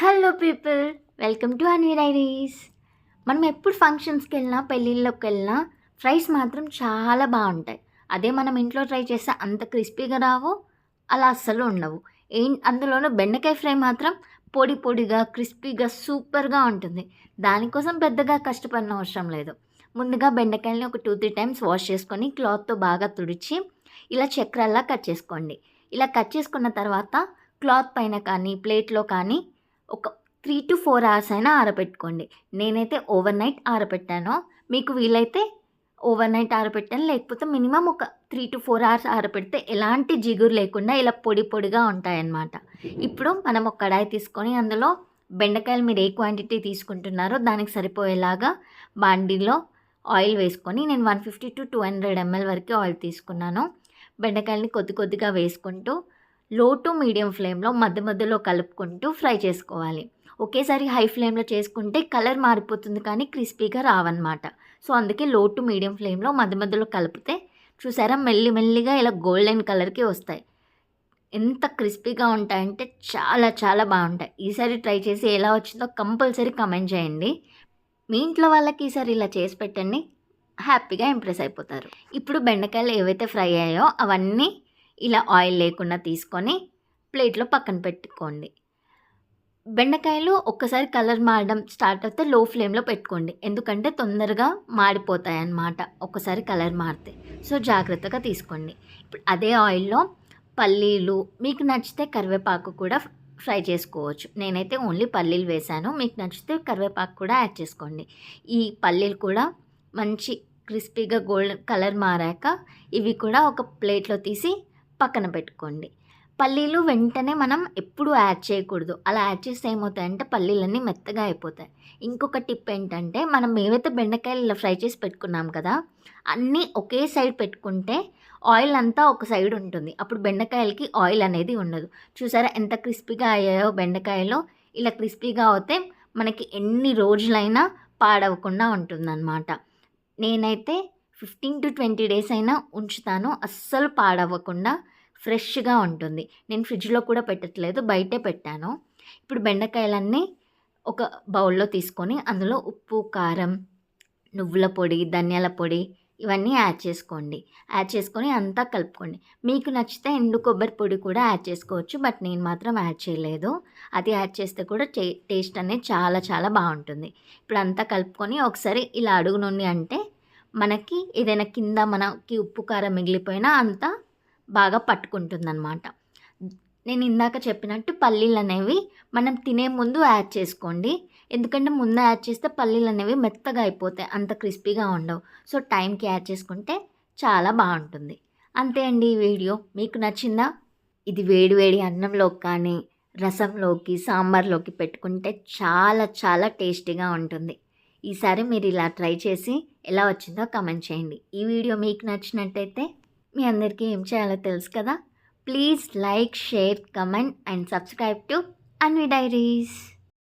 Hello people welcome to Anvi diaries మనం ఎప్పుడు ఫంక్షన్స్కి వెళ్ళినా పెళ్ళిళ్ళకి వెళ్ళినా ఫ్రైస్ మాత్రం చాలా బాగుంటాయి. అదే మనం ఇంట్లో ట్రై చేస్తే అంత క్రిస్పీగా రావు అలా అస్సలు ఉండవు. ఏం అందులోనూ బెండకాయ ఫ్రై మాత్రం పొడి పొడిగా క్రిస్పీగా సూపర్గా ఉంటుంది. దానికోసం పెద్దగా కష్టపడిన అవసరం లేదు. ముందుగా బెండకాయలని ఒక టూ త్రీ టైమ్స్ వాష్ చేసుకొని క్లాత్తో బాగా తుడిచి ఇలా చక్రాల్లా కట్ చేసుకోండి. ఇలా కట్ చేసుకున్న తర్వాత క్లాత్ పైన కానీ ప్లేట్లో కానీ ఒక త్రీ టు ఫోర్ అవర్స్ అయినా ఆరబెట్టుకోండి. నేనైతే ఓవర్ నైట్ ఆరబెట్టాను. మీకు వీలైతే ఓవర్ నైట్ ఆరబెట్టాను లేకపోతే మినిమం ఒక త్రీ టు ఫోర్ అవర్స్ ఆరబెడితే ఎలాంటి జిగురు లేకుండా ఇలా పొడి పొడిగా ఉంటాయన్నమాట. ఇప్పుడు మనం ఒక కడాయి తీసుకొని అందులో బెండకాయలు మీరు ఏ క్వాంటిటీ తీసుకుంటున్నారో దానికి సరిపోయేలాగా బాండీలో ఆయిల్ వేసుకొని నేను one fifty to two hundred ML వరకు ఆయిల్ తీసుకున్నాను. బెండకాయలని కొద్ది కొద్దిగా వేసుకుంటూ లో టు మీడియం ఫ్లేమ్లో మధ్య మధ్యలో కలుపుకుంటూ ఫ్రై చేసుకోవాలి. ఒకేసారి హై ఫ్లేమ్లో చేసుకుంటే కలర్ మారిపోతుంది కానీ క్రిస్పీగా రావన్నమాట. సో అందుకే లో టు మీడియం ఫ్లేమ్లో మధ్య మధ్యలో కలిపితే చూసారా మెల్లి మెల్లిగా ఇలా గోల్డెన్ కలర్కి వస్తాయి. ఎంత క్రిస్పీగా ఉంటాయంటే చాలా చాలా బాగుంటాయి. ఈసారి ట్రై చేసి ఎలా వచ్చిందో కంపల్సరీ కమెంట్ చేయండి. మీ ఇంట్లో వాళ్ళకి ఈసారి ఇలా చేసి పెట్టండి. హ్యాపీగా ఇంప్రెస్ అయిపోతారు. ఇప్పుడు బెండకాయలు ఏవైతే ఫ్రై అయ్యాయో అవన్నీ ఇలా ఆయిల్ లేకుండా తీసుకొని ప్లేట్లో పక్కన పెట్టుకోండి. బెండకాయలు ఒక్కసారి కలర్ మారడం స్టార్ట్ అయితే లో ఫ్లేమ్లో పెట్టుకోండి. ఎందుకంటే తొందరగా మాడిపోతాయి అన్నమాట ఒక్కసారి కలర్ మారితే. సో జాగ్రత్తగా తీసుకోండి. ఇప్పుడు అదే ఆయిల్లో పల్లీలు మీకు నచ్చితే కరివేపాకు కూడా ఫ్రై చేసుకోవచ్చు. నేనైతే ఓన్లీ పల్లీలు వేశాను మీకు నచ్చితే కరివేపాకు కూడా యాడ్ చేసుకోండి. ఈ పల్లీలు కూడా మంచి క్రిస్పీగా గోల్డ్ కలర్ మారాక ఇవి కూడా ఒక ప్లేట్లో తీసి పక్కన పెట్టుకోండి. పల్లీలు వెంటనే మనం ఎప్పుడు యాడ్ చేయకూడదు. అలా యాడ్ చేస్తే ఏమవుతాయంటే పల్లీలన్నీ మెత్తగా అయిపోతాయి. ఇంకొక టిప్ ఏంటంటే మనం ఏవైతే బెండకాయలు ఇలా ఫ్రై చేసి పెట్టుకున్నాం కదా అన్నీ ఒకే సైడ్ పెట్టుకుంటే ఆయిల్ అంతా ఒక సైడ్ ఉంటుంది. అప్పుడు బెండకాయలకి ఆయిల్ అనేది ఉండదు. చూసారా ఎంత క్రిస్పీగా అయ్యాయో బెండకాయలు? ఇలా క్రిస్పీగా అవుతే మనకి ఎన్ని రోజులైనా పాడవకుండా ఉంటుందన్నమాట. నేనైతే ఫిఫ్టీన్ టు ట్వంటీ డేస్ అయినా ఉంచుతాను. అస్సలు పాడవ్వకుండా ఫ్రెష్గా ఉంటుంది. నేను ఫ్రిడ్జ్లో కూడా పెట్టట్లేదు బయటే పెట్టాను. ఇప్పుడు బెండకాయలన్నీ ఒక బౌల్లో తీసుకొని అందులో ఉప్పు కారం నువ్వుల పొడి ధనియాల పొడి ఇవన్నీ యాడ్ చేసుకోండి. యాడ్ చేసుకొని అంతా కలుపుకోండి. మీకు నచ్చితే ఎండు కొబ్బరి పొడి కూడా యాడ్ చేసుకోవచ్చు బట్ నేను మాత్రం యాడ్ చేయలేదు. అది యాడ్ చేస్తే కూడా టేస్ట్ అనేది చాలా చాలా బాగుంటుంది. ఇప్పుడు అంతా కలుపుకొని ఒకసారి ఇలా అడుగు నుండి అంటే మనకి ఏదైనా కింద మనకి ఉప్పు కారం మిగిలిపోయినా అంతా బాగా పట్టుకుంటుందన్నమాట. నేను ఇందాక చెప్పినట్టు పల్లీలు అనేవి మనం తినే ముందు యాడ్ చేసుకోండి. ఎందుకంటే ముందు యాడ్ చేస్తే పల్లీలు అనేవి మెత్తగా అయిపోతాయి అంత క్రిస్పీగా ఉండవు. సో టైంకి యాడ్ చేసుకుంటే చాలా బాగుంటుంది. అంతే అండి ఈ వీడియో. మీకు నచ్చిందా? ఇది వేడి వేడి అన్నంలోకి కానీ రసంలోకి సాంబార్లోకి పెట్టుకుంటే చాలా చాలా టేస్టీగా ఉంటుంది. ఈసారి మీరు ఇలా ట్రై చేసి ఎలా వచ్చిందో కమెంట్ చేయండి. ఈ వీడియో మీకు నచ్చినట్టయితే మీ అందరికీ ఏం చేయాలో తెలుసు కదా? Please like share comment and subscribe to Anvi diaries.